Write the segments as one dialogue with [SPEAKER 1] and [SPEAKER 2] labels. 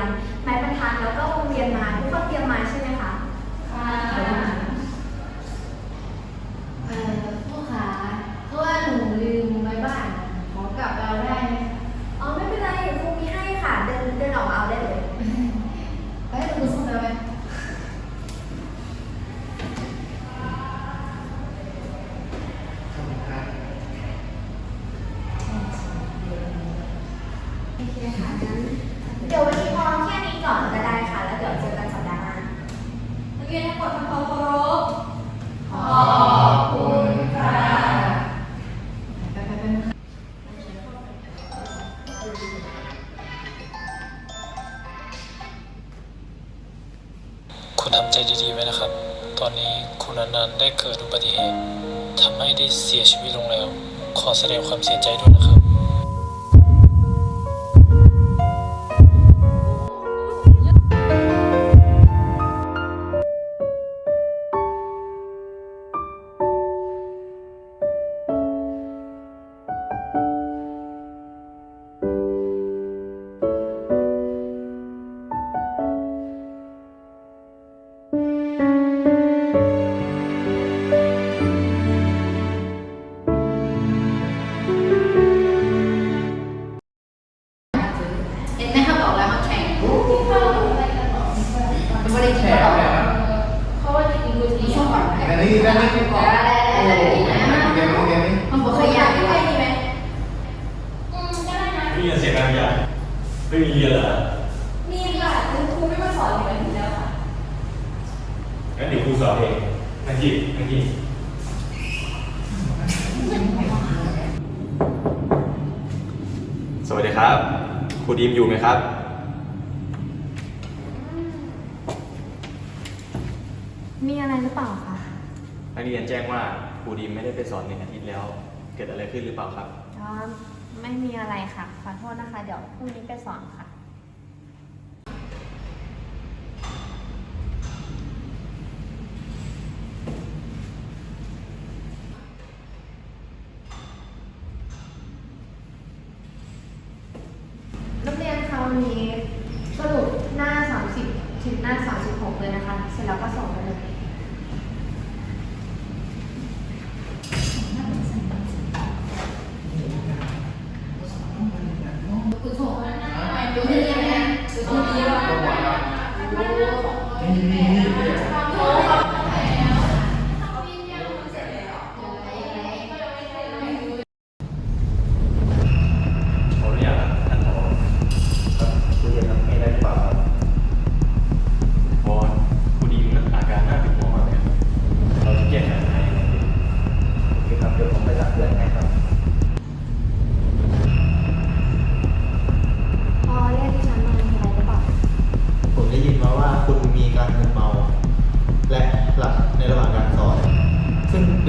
[SPEAKER 1] นำไม้บรรทัดแล้วก็วงเวียนมาทุกคนเตรียมมาใช่ไหมคะค่ะเอ่อผู้ขาเพราะว่าหนูลืมไว้บ้านขอกลับเอาได้ไหมอ๋อไม่เป็นไรครูมี
[SPEAKER 2] ให้ค่ะเดินเดินออกเอาได้เลย ไปหนูส่งเราไปขอบคุณคคค่ะ คุณทำใจดีๆไว้นะครับ ตอนนี้คุณ
[SPEAKER 3] อนันต์ได้เกิ
[SPEAKER 2] ดอุบัติเหตุทำ
[SPEAKER 3] ให้ได้เสียชี
[SPEAKER 2] วิตลงแล้ว ขอแสดงควา
[SPEAKER 4] มเสียใจด้วยนะครับ ม่มีเรียนเหรอ
[SPEAKER 2] มีค่ะคุณครูไม่มาสอนเลยทีแล้วค่ะ
[SPEAKER 4] งั้นเดี๋ยวครูสอนเองนาทีนาทีสวัสดีครับ ครูดีมอยู่ไหมครับ
[SPEAKER 5] มีอะไรหรือเปล่าคะ
[SPEAKER 4] นักเรียนแจ้งว่าครูดีมไม่ได้ไปสอนหนึ่งอาทิตย์แล้ว เกิดอะไรขึ้นหรือเปล่าครับ
[SPEAKER 5] อ๋อ ไม่มีอะไรค่ะ ขอโทษนะคะ เดี๋ยวพรุ่งนี้ไปสอนค่ะ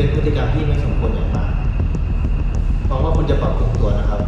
[SPEAKER 5] เป็นพ
[SPEAKER 3] ฤติกรรมที่ไม่สมควรอย่างมากหวังว่าคุณจะปรับปรุงตัวนะครับ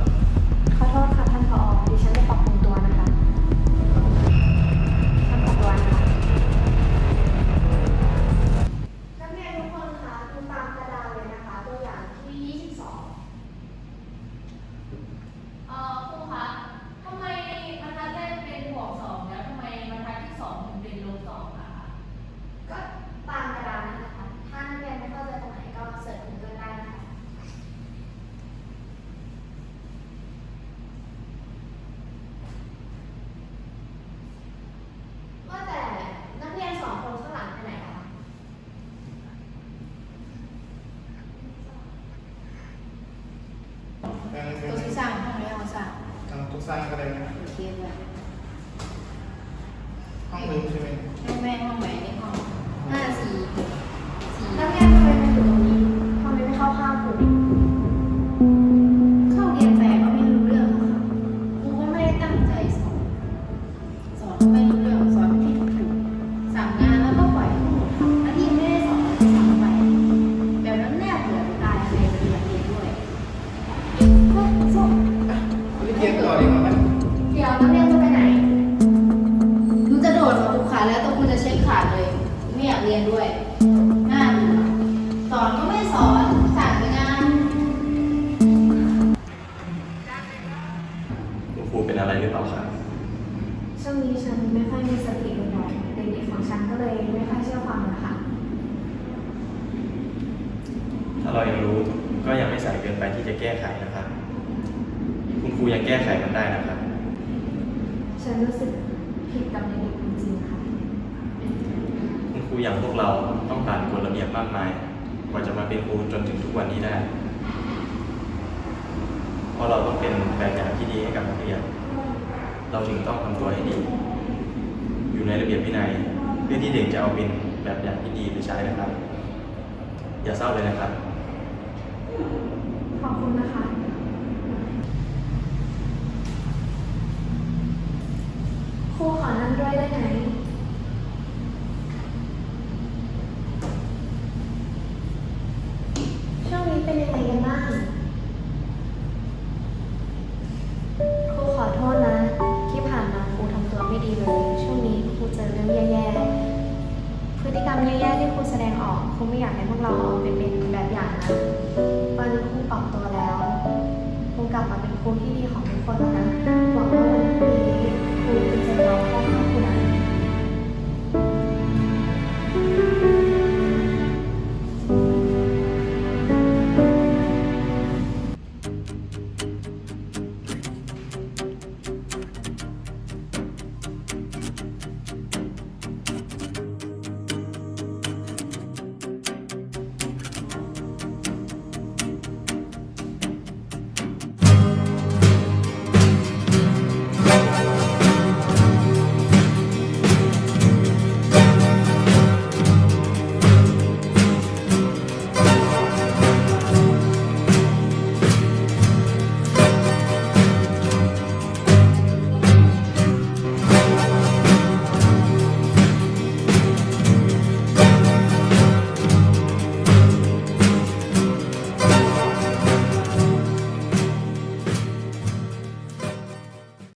[SPEAKER 6] สร้า
[SPEAKER 5] งก็ได้นะ
[SPEAKER 2] โอเคเลย
[SPEAKER 3] ห้องนึงใช่ไหม
[SPEAKER 2] ให้แม่ห้องไหนในห้องห้าสี่สี่
[SPEAKER 5] นักเรียนทำไมมาอยู่ตรงนี้ทำไมไม่เข้าข้างครู
[SPEAKER 2] เข้าเรียนไปก็ไม่รู้เรื่องค่ะครูก็ไม่ได้ตั้งใจสอน สอนก็ไม่รู้เรื่องสอนผิดถูกสั่งงานแล้วก็ปล่อยให้หนูทำแล้วที่ไม่ได้สอนก็สั่งไปแบบนั้นแนบเบื่อตายอะไรไปเรียนเรียนด้วยเฮ้ยส้ม
[SPEAKER 3] ไปเทียนต่อดีกว่าไหม
[SPEAKER 5] เดี๋ยวนักเรียนจะไปไหน
[SPEAKER 2] หนูจะโดดมาทุกขาแล้วต้องคุณจะเช็คขาดเลย ไม่อยากเรียนด้วยน่าเบื่อสอนก็ไม่สอนสั่งแต่งาน
[SPEAKER 4] คุณครูเป็นอะไรหรือเปล่าครับ
[SPEAKER 5] ช่วงนี้ฉันไม่ค่อยมีสติเลยหน่อยเด็กๆของฉันก็เลยไม่ค่อยเชื่อฟังนะคะ
[SPEAKER 4] ถ้าเรายังรู้ก็ยังไม่สายเกินไปที่จะแก้ไขนะครับ คุณครูยังแก้ไขมันได้นะครับ
[SPEAKER 5] ฉันรู้สึกผิดกับเด็กๆจริงๆค่ะ
[SPEAKER 4] คุณครูอย่างพวกเราต้องผ่านกฎระเบียบมากมาย กว่าจะมาเป็นครูจนถึงทุกวันนี้ได้ เพราะเราต้องเป็นแบบอย่างที่ดีให้กับนักเรียน เราจึงต้องทำตัวให้ดี อยู่ในระเบียบวินัย เพื่อที่เด็กจะเอาเป็นแบบอย่างที่ดีไปใช้นะครับ อย่าเศร้าเลยนะครับ
[SPEAKER 5] ขอบคุณนะคะ้วยได้ไหมช่วงนี้เป็นยังไงกันบ้างครูขอโทษนะ ที่ผ่านมาครูทำตัวไม่ดีเลย ช่วงนี้ครูเจอเรื่องแย่ๆ พฤติกรรมแย่ๆที่ครูแสดงออกครูไม่อยากให้พวกเราเอาไปเป็นแบบอย่างนะวันนี้ครูปรับตัวแล้วครูกลับมาเป็นครูที่ดีของทุกคนแล้วนะหวังว่าวันนี้ครู